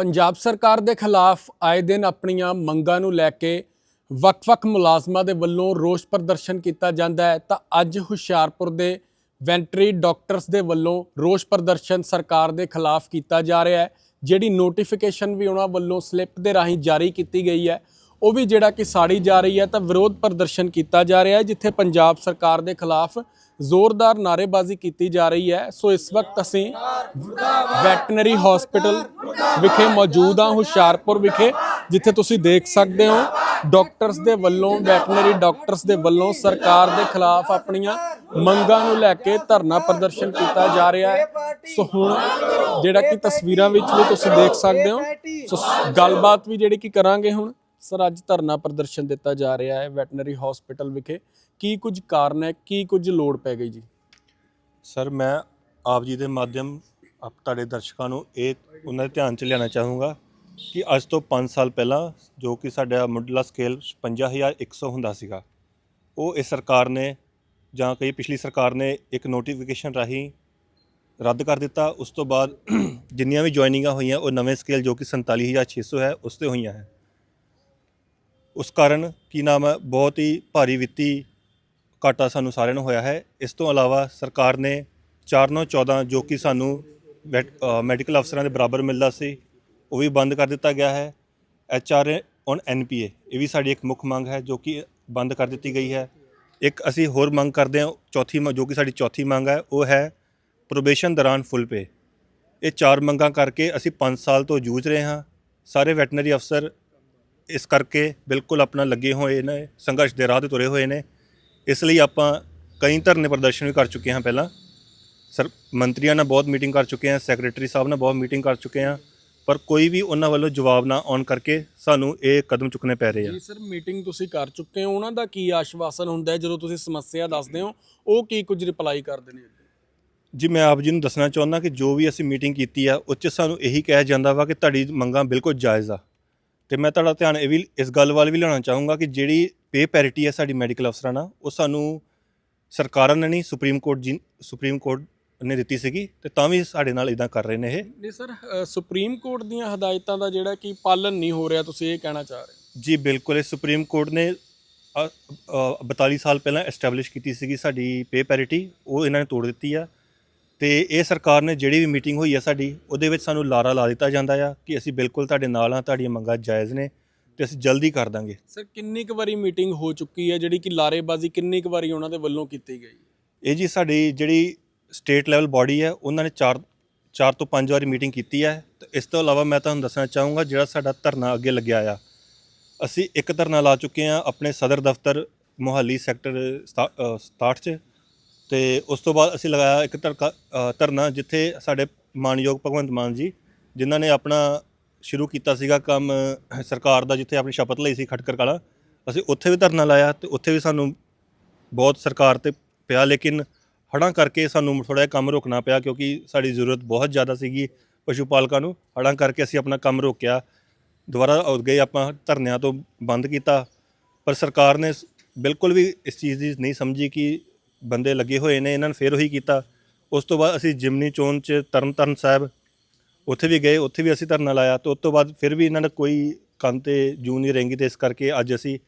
ਪੰਜਾਬ ਸਰਕਾਰ ਦੇ ਖਿਲਾਫ ਆਏ ਦਿਨ ਆਪਣੀਆਂ ਮੰਗਾਂ ਨੂੰ ਲੈ ਕੇ ਵੱਖ-ਵੱਖ ਮੁਲਾਜ਼ਮਾਂ ਦੇ ਵੱਲੋਂ ਰੋਸ ਪ੍ਰਦਰਸ਼ਨ ਕੀਤਾ ਜਾਂਦਾ ਹੈ ਤਾਂ ਅੱਜ ਹੁਸ਼ਿਆਰਪੁਰ ਦੇ ਵੈਂਟਰੀ ਡਾਕਟਰਸ ਦੇ ਵੱਲੋਂ ਰੋਸ ਪ੍ਰਦਰਸ਼ਨ ਸਰਕਾਰ ਦੇ ਖਿਲਾਫ ਕੀਤਾ ਜਾ ਰਿਹਾ ਹੈ ਜਿਹੜੀ ਨੋਟੀਫਿਕੇਸ਼ਨ ਵੀ ਉਹਨਾਂ ਵੱਲੋਂ ਸਲਿੱਪ ਦੇ ਰਾਹੀਂ ਜਾਰੀ ਕੀਤੀ ਗਈ ਹੈ ਉਹ ਵੀ ਜਿਹੜਾ ਕਿ ਸਾੜੀ ਜਾ ਰਹੀ ਹੈ ਤਾਂ ਵਿਰੋਧ ਪ੍ਰਦਰਸ਼ਨ ਕੀਤਾ ਜਾ ਰਿਹਾ ਹੈ ਜਿੱਥੇ ਪੰਜਾਬ ਸਰਕਾਰ ਦੇ ਖਿਲਾਫ ਜ਼ੋਰਦਾਰ ਨਾਅਰੇਬਾਜ਼ੀ ਕੀਤੀ ਜਾ ਰਹੀ ਹੈ। ਸੋ ਇਸ ਵਕਤ ਅਸੀਂ ਵੈਟਰਨਰੀ ਹਸਪੀਟਲ ਵਿਖੇ ਮੌਜੂਦ ਹਾਂ, ਹੁਸ਼ਿਆਰਪੁਰ ਵਿਖੇ, ਜਿੱਥੇ ਤੁਸੀਂ ਦੇਖ ਸਕਦੇ ਹੋ ਡਾਕਟਰਸ ਦੇ ਵੱਲੋਂ, ਵੈਟਰਨਰੀ ਡਾਕਟਰਸ ਦੇ ਵੱਲੋਂ ਸਰਕਾਰ ਦੇ ਖਿਲਾਫ ਆਪਣੀਆਂ ਮੰਗਾਂ ਨੂੰ ਲੈ ਕੇ ਧਰਨਾ ਪ੍ਰਦਰਸ਼ਨ ਕੀਤਾ ਜਾ ਰਿਹਾ ਹੈ। ਸੋ ਹੁਣ ਜਿਹੜਾ ਕਿ ਤਸਵੀਰਾਂ ਵਿੱਚ ਵੀ ਤੁਸੀਂ ਦੇਖ ਸਕਦੇ ਹੋ, ਸੋ ਗੱਲਬਾਤ ਵੀ ਜਿਹੜੀ ਕਿ ਕਰਾਂਗੇ ਹੁਣ, ਸਰ ਅੱਜ ਧਰਨਾ ਪ੍ਰਦਰਸ਼ਨ ਦਿੱਤਾ ਜਾ ਰਿਹਾ ਹੈ ਵੈਟਰਨਰੀ ਹਸਪੀਟਲ ਵਿਖੇ। ਕੀ ਕੁਝ ਕਾਰਨ ਹੈ, ਕੀ ਕੁਝ ਲੋੜ ਪੈ ਗਈ ਜੀ? ਸਰ, ਮੈਂ ਆਪ ਜੀ ਦੇ ਮਾਧਿਅਮ ਆਪ ਤੁਹਾਡੇ ਦਰਸ਼ਕਾਂ ਨੂੰ ਇਹ ਉਹਨਾਂ ਦੇ ਧਿਆਨ 'ਚ ਲਿਆਉਣਾ ਚਾਹੂੰਗਾ ਕਿ ਅੱਜ ਤੋਂ 5 ਸਾਲ ਪਹਿਲਾਂ ਜੋ ਕਿ ਸਾਡਾ ਮੁੱਢਲਾ ਸਕੇਲ 55100 ਹੁੰਦਾ ਸੀਗਾ, ਉਹ ਇਸ ਸਰਕਾਰ ਨੇ ਜਾਂ ਕਈ ਪਿਛਲੀ ਸਰਕਾਰ ਨੇ ਇੱਕ ਨੋਟੀਫਿਕੇਸ਼ਨ ਰਾਹੀਂ ਰੱਦ ਕਰ ਦਿੱਤਾ। ਉਸ ਤੋਂ ਬਾਅਦ ਜਿੰਨੀਆਂ ਵੀ ਜੁਆਇਨਿੰਗਾਂ ਹੋਈਆਂ, ਉਹ ਨਵੇਂ ਸਕੇਲ ਜੋ ਕਿ 47600 ਹੈ, ਉਸ ਤੇ ਹੋਈਆਂ ਹੈ। ਉਸ ਕਾਰਨ ਕੀ ਨਾਮ ਹੈ, ਬਹੁਤ ਹੀ ਭਾਰੀ ਵਿੱਤੀ ਘਾਟਾ ਸਾਨੂੰ ਸਾਰਿਆਂ ਨੂੰ ਹੋਇਆ ਹੈ। ਇਸ ਤੋਂ ਇਲਾਵਾ ਸਰਕਾਰ ਨੇ 4914 ਜੋ ਕਿ ਸਾਨੂੰ ਮੈਡੀਕਲ ਅਫਸਰਾਂ ਦੇ ਬਰਾਬਰ ਮਿਲਦਾ ਸੀ। ਉਹ ਵੀ ਬੰਦ ਕਰ ਦਿੱਤਾ ਗਿਆ ਹੈ। H R on N P A ਇਹ ਵੀ ਸਾਡੀ ਇੱਕ ਮੁੱਖ ਮੰਗ ਹੈ, ਜੋ ਕਿ ਬੰਦ ਕਰ ਦਿੱਤੀ ਗਈ ਹੈ। ਇੱਕ ਅਸੀਂ ਹੋਰ ਮੰਗ ਕਰਦੇ ਹਾਂ, ਚੌਥੀ ਜੋ ਕਿ ਸਾਡੀ ਚੌਥੀ ਮੰਗ ਹੈ, ਉਹ ਹੈ ਪ੍ਰੋਬੇਸ਼ਨ ਦੌਰਾਨ ਫੁੱਲ ਪੇ ਇਹ ਚਾਰ ਮੰਗਾਂ ਕਰਕੇ ਅਸੀਂ 5 ਸਾਲ ਤੋਂ ਜੂਝ ਰਹੇ ਹਾਂ। ਸਾਰੇ ਵੈਟਨਰੀ ਅਫਸਰ ਇਸ ਕਰਕੇ ਬਿਲਕੁਲ ਆਪਣਾ ਲੱਗੇ ਹੋਏ ਨੇ, ਸੰਘਰਸ਼ ਦੇ ਰਾਹ ਤੇ ਤੁਰੇ ਹੋਏ ਨੇ। ਇਸ ਲਈ ਆਪਾਂ ਕਈ ਧਰਨੇ ਪ੍ਰਦਰਸ਼ਨ ਵੀ ਕਰ ਚੁੱਕੇ ਹਾਂ ਪਹਿਲਾਂ। ਸਰ ਮੰਤਰੀਆਂ ਨਾਲ ਬਹੁਤ ਮੀਟਿੰਗ ਕਰ ਚੁੱਕੇ ਹਾਂ ਸੈਕਟਰੀ ਸਾਹਿਬ ਨਾਲ ਬਹੁਤ ਮੀਟਿੰਗ ਕਰ ਚੁੱਕੇ ਹਾਂ ਪਰ ਕੋਈ ਵੀ ਉਹਨਾਂ ਵੱਲੋਂ ਜਵਾਬ ਨਾ ਆਉਣ ਕਰਕੇ ਸਾਨੂੰ ਇਹ ਕਦਮ ਚੁੱਕਣੇ ਪੈ ਰਹੇ ਆ। ਜੀ ਸਰ ਮੀਟਿੰਗ ਤੁਸੀਂ ਕਰ ਚੁੱਕੇ ਹੋ ਉਹਨਾਂ ਦਾ ਕੀ ਆਸ਼ਵਾਸਨ ਹੁੰਦਾ ਹੈ ਜਦੋਂ ਤੁਸੀਂ ਸਮੱਸਿਆ ਦੱਸਦੇ ਹੋ? ਉਹ ਕੀ ਕੁਝ ਰਿਪਲਾਈ ਕਰਦੇ ਨੇ ਜੀ ਮੈਂ ਆਪ ਜੀ ਨੂੰ ਦੱਸਣਾ ਚਾਹੁੰਦਾ ਕਿ ਜੋ ਵੀ ਅਸੀਂ ਮੀਟਿੰਗ ਕੀਤੀ ਆ ਉਹ 'ਚ ਸਾਨੂੰ ਇਹੀ ਕਿਹਾ ਜਾਂਦਾ ਵਾ ਕਿ ਤੁਹਾਡੀ ਮੰਗਾਂ ਬਿਲਕੁਲ ਜਾਇਜ਼ ਆ। ਤੇ ਮੈਂ ਤੁਹਾਡਾ ਧਿਆਨ ਇਹ ਵੀ ਇਸ ਗੱਲ ਵੱਲ ਵੀ ਲਿਆਉਣਾ ਚਾਹੂੰਗਾ ਕਿ ਜਿਹੜੀ ਪੇ ਪੈਰਿਟੀ ਹੈ ਸਾਡੀ ਮੈਡੀਕਲ ਅਫਸਰਾਂ ਨਾਲ ਉਹ ਸਾਨੂੰ ਸਰਕਾਰਾਂ ਨੇ ਨਹੀਂ supreme court ji supreme court ਨੇ ਦਿੱਤੀ ਸੀਗੀ ਤੇ ਤਾਂ ਵੀ ਸਾਡੇ ਨਾਲ ਇਦਾਂ ਕਰ ਰਹੇ ਨੇ ਇਹ। ਨਹੀਂ ਸਰ ਸੁਪਰੀਮ ਕੋਰਟ ਦੀਆਂ ਹਦਾਇਤਾਂ ਦਾ ਜਿਹੜਾ ਕਿ ਪਾਲਨ ਨਹੀਂ ਹੋ ਰਿਹਾ ਤੁਸੀਂ ਇਹ ਕਹਿਣਾ ਚਾਹ ਰਹੇ ਜੀ ਬਿਲਕੁਲ ਇਹ ਸੁਪਰੀਮ ਕੋਰਟ ਨੇ ਅ, ਅ, 42 ਸਾਲ ਪਹਿਲਾਂ ਐਸਟੈਬਲਿਸ਼ ਕੀਤੀ ਸੀਗੀ ਸਾਡੀ ਪੇ ਪੈਰਿਟੀ ਉਹ ਇਹਨਾਂ ਨੇ ਤੋੜ ਦਿੱਤੀ ਆ। ਤੇ ਇਹ ਸਰਕਾਰ ਨੇ ਜਿਹੜੀ ਵੀ ਮੀਟਿੰਗ ਹੋਈ ਆ ਸਾਡੀ ਉਹਦੇ ਵਿੱਚ ਸਾਨੂੰ ਲਾਰਾ ਲਾ ਦਿੱਤਾ ਜਾਂਦਾ ਆ ਕਿ ਅਸੀਂ ਬਿਲਕੁਲ ਤੁਹਾਡੇ ਨਾਲ ਆ ਤੁਹਾਡੀਆਂ ਮੰਗਾਂ ਜਾਇਜ਼ ਨੇ ਤੇ ਅਸੀਂ ਜਲਦੀ ਕਰ ਦਾਂਗੇ। ਸਰ ਕਿੰਨੀ ਕੁ ਵਾਰੀ ਮੀਟਿੰਗ ਹੋ ਚੁੱਕੀ ਹੈ ਜਿਹੜੀ ਕਿ ਲਾਰੇਬਾਜ਼ੀ ਕਿੰਨੀ ਕੁ ਵਾਰੀ ਉਹਨਾਂ ਦੇ ਵੱਲੋਂ ਕੀਤੀ ਗਈ? ਇਹ ਜੀ ਸਾਡੀ ਜਿਹੜੀ ਸਟੇਟ ਲੈਵਲ ਬਾਡੀ ਹੈ, ਉਹਨਾਂ ਨੇ 4 4 ਤੋਂ 5 ਵਾਰੀ ਮੀਟਿੰਗ ਕੀਤੀ ਹੈ। ਤੇ ਇਸ ਤੋਂ ਇਲਾਵਾ ਮੈਂ ਤੁਹਾਨੂੰ ਦੱਸਣਾ ਚਾਹੂੰਗਾ, ਜਿਹੜਾ ਸਾਡਾ ਧਰਨਾ ਅੱਗੇ ਲੱਗਿਆ ਆ। ਅਸੀਂ ਇੱਕ ਧਰਨਾ ਲਾ ਚੁੱਕੇ ਹਾਂ ਆਪਣੇ ਸਦਰ ਦਫ਼ਤਰ ਮੁਹੱਲੀ ਸੈਕਟਰ 67 ਚ। ਤੇ ਉਸ ਤੋਂ ਬਾਅਦ ਅਸੀਂ ਲਗਾਇਆ ਇੱਕ ਧਰਕਾ- ਧਰਨਾ, ਜਿੱਥੇ ਸਾਡੇ ਮਾਨਯੋਗ ਭਗਵੰਤ ਮਾਨ ਜੀ, ਜਿਨ੍ਹਾਂ ਨੇ ਆਪਣਾ ਸ਼ੁਰੂ ਕੀਤਾ ਸੀਗਾ ਕੰਮ ਸਰਕਾਰ ਦਾ, ਜਿੱਥੇ ਆਪਣੀ ਸ਼ਪਥ ਲਈ ਸੀ ਖਟਕਰ ਕਲਾ। ਅਸੀਂ ਉੱਥੇ ਵੀ ਧਰਨਾ ਲਾਇਆ ਤੇ ਉੱਥੇ ਵੀ ਸਾਨੂੰ ਬਹੁਤ ਸਰਕਾਰ ਤੇ ਪਿਆ, ਲੇਕਿਨ ਹੜ੍ਹਾਂ ਕਰਕੇ ਸਾਨੂੰ ਥੋੜਾ ਜਿਹਾ ਕੰਮ ਰੋਕਣਾ ਪਿਆ ਕਿਉਂਕਿ ਸਾਡੀ ਜ਼ਰੂਰਤ ਬਹੁਤ ਜ਼ਿਆਦਾ ਸੀਗੀ ਪਸ਼ੂ ਪਾਲਕਾਂ ਨੂੰ। ਹੜ੍ਹਾਂ ਕਰਕੇ ਅਸੀਂ ਆਪਣਾ ਕੰਮ ਰੋਕਿਆ। ਦੁਬਾਰਾ ਗਏ ਆਪਾਂ ਧਰਨਿਆਂ ਤੋਂ ਬੰਦ ਕੀਤਾ। ਪਰ ਸਰਕਾਰ ਨੇ ਬਿਲਕੁਲ ਵੀ ਇਸ ਚੀਜ਼ ਦੀ ਨਹੀਂ ਸਮਝੀ ਕਿ ਬੰਦੇ ਲੱਗੇ ਹੋਏ ਨੇ, ਇਹਨਾਂ ਨੇ ਫੇਰ ਉਹੀ ਕੀਤਾ। ਉਸ ਤੋਂ ਬਾਅਦ ਅਸੀਂ ਜਿਮਨੀ ਚੋਣ ਚ ਤਰਨਤਾਰਨ ਸਾਹਿਬ ਉੱਥੇ ਵੀ ਗਏ, ਉੱਥੇ ਵੀ ਅਸੀਂ ਧਰਨਾ ਲਾਇਆ। ਤੇ ਉਸ ਤੋਂ ਬਾਅਦ ਫਿਰ ਵੀ ਇਹਨਾਂ ਨੇ ਕੋਈ ਕੰਨ ਤੇ ਜੂ ਨਹੀਂ ਰਹਿੰਗੀ ਤੇ ਇਸ ਕਰਕੇ ਅੱਜ ਅਸੀਂ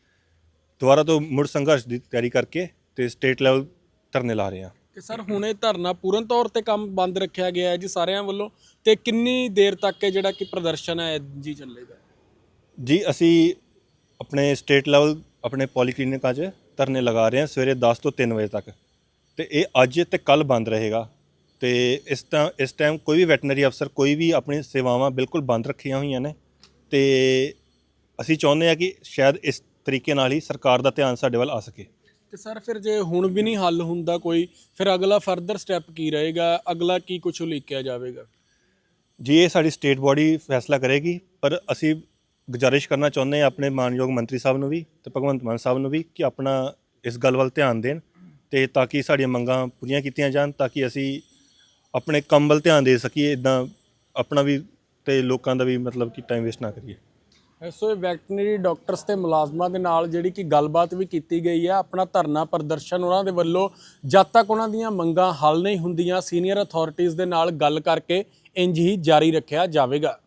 ਦੁਬਾਰਾ ਤੋਂ ਮੁੜ ਸੰਘਰਸ਼ ਦੀ ਤਿਆਰੀ ਕਰਕੇ ਤੇ ਸਟੇਟ ਲੈਵਲ ਧਰਨੇ ਲਾ ਰਹੇ ਹਾਂ। ਕਿ ਸਰ ਹੁਣ ਇਹ ਧਰਨਾ ਪੂਰਨ ਤੌਰ ਤੇ ਕੰਮ ਬੰਦ ਰੱਖਿਆ ਗਿਆ ਹੈ ਜੀ ਸਾਰਿਆਂ ਵੱਲੋਂ ਤੇ ਕਿੰਨੀ ਦੇਰ ਤੱਕ ਇਹ ਜਿਹੜਾ ਕਿ ਪ੍ਰਦਰਸ਼ਨ ਹੈ ਜੀ ਚੱਲੇਗਾ? ਜੀ, ਅਸੀਂ ਆਪਣੇ ਸਟੇਟ ਲੈਵਲ ਆਪਣੇ ਪੋਲੀਕਲੀਨਿਕਾਂ 'ਚ ਧਰਨੇ ਲਗਾ ਰਹੇ ਹਾਂ ਸਵੇਰੇ 10 ਤੋਂ 3 ਵਜੇ ਤੱਕ। ਤੇ ਇਹ ਅੱਜ ਤੇ ਕੱਲ ਬੰਦ ਰਹੇਗਾ। ਤੇ ਇਸ ਤਾਂ, ਇਸ ਟਾਈਮ ਕੋਈ ਵੀ ਵੈਟਰਨਰੀ ਅਫਸਰ ਕੋਈ ਵੀ ਆਪਣੀ ਸੇਵਾਵਾਂ ਬਿਲਕੁਲ ਬੰਦ ਰੱਖੀਆਂ ਹੋਈਆਂ ਨੇ। ਤੇ ਅਸੀਂ ਚਾਹੁੰਦੇ ਹਾਂ ਕਿ ਸ਼ਾਇਦ ਇਸ ਤਰੀਕੇ ਨਾਲ ਹੀ ਸਰਕਾਰ ਦਾ ਧਿਆਨ ਸਾਡੇ ਵੱਲ ਆ ਸਕੇ। ਤੇ ਸਰ ਫਿਰ ਜੇ ਹੁਣ ਵੀ ਨਹੀਂ ਹੱਲ ਹੁੰਦਾ ਕੋਈ, ਫਿਰ ਅਗਲਾ ਫਰਦਰ ਸਟੈਪ ਕੀ ਰਹੇਗਾ? ਅਗਲਾ ਕੀ ਕੁਝ ਉਲੀਕਿਆ ਜਾਵੇਗਾ? ਜੀ, ਇਹ ਸਾਡੀ ਸਟੇਟ ਬਾਡੀ ਫੈਸਲਾ ਕਰੇਗੀ, ਪਰ ਅਸੀਂ ਗੁਜ਼ਾਰਿਸ਼ ਕਰਨਾ ਚਾਹੁੰਦੇ ਹਾਂ ਆਪਣੇ ਮਾਨਯੋਗ ਮੰਤਰੀ ਸਾਹਿਬ ਨੂੰ ਵੀ ਤੇ ਭਗਵੰਤ ਮਾਨ ਸਾਹਿਬ ਨੂੰ ਵੀ ਕਿ ਆਪਣਾ ਇਸ ਗੱਲ ਵੱਲ ਧਿਆਨ ਦੇਣ ਤੇ ਤਾਂ ਕਿ ਸਾਡੀਆਂ ਮੰਗਾਂ ਪੂਰੀਆਂ ਕੀਤੀਆਂ ਜਾਣ, ਤਾਂ ਕਿ ਅਸੀਂ ਆਪਣੇ ਕੰਮ ਵੱਲ ਧਿਆਨ ਦੇ ਸਕੀਏ ਇਦਾਂ ਆਪਣਾ ਵੀ ਤੇ ਲੋਕਾਂ ਦਾ ਵੀ ਮਤਲਬ ਕਿ ਟਾਈਮ ਵੇਸਟ ਨਾ ਕਰੀਏ। ਸੋ ਇਹ ਵੈਟਰਨਰੀ ਡਾਕਟਰਸ ਤੇ ਮੁਲਾਜ਼ਮਾਂ ਦੇ ਨਾਲ ਜਿਹੜੀ ਕਿ ਗੱਲਬਾਤ ਵੀ ਕੀਤੀ ਗਈ ਹੈ ਆਪਣਾ ਧਰਨਾ ਪ੍ਰਦਰਸ਼ਨ ਉਹਨਾਂ ਦੇ ਵੱਲੋਂ, ਜਦ ਤੱਕ ਉਹਨਾਂ ਦੀਆਂ ਮੰਗਾਂ ਹੱਲ ਨਹੀਂ ਹੁੰਦੀਆਂ, ਸੀਨੀਅਰ ਅਥਾਰਟੀਆਂ ਦੇ ਨਾਲ ਗੱਲ ਕਰਕੇ ਇੰਜ ਹੀ ਜਾਰੀ ਰੱਖਿਆ ਜਾਵੇਗਾ।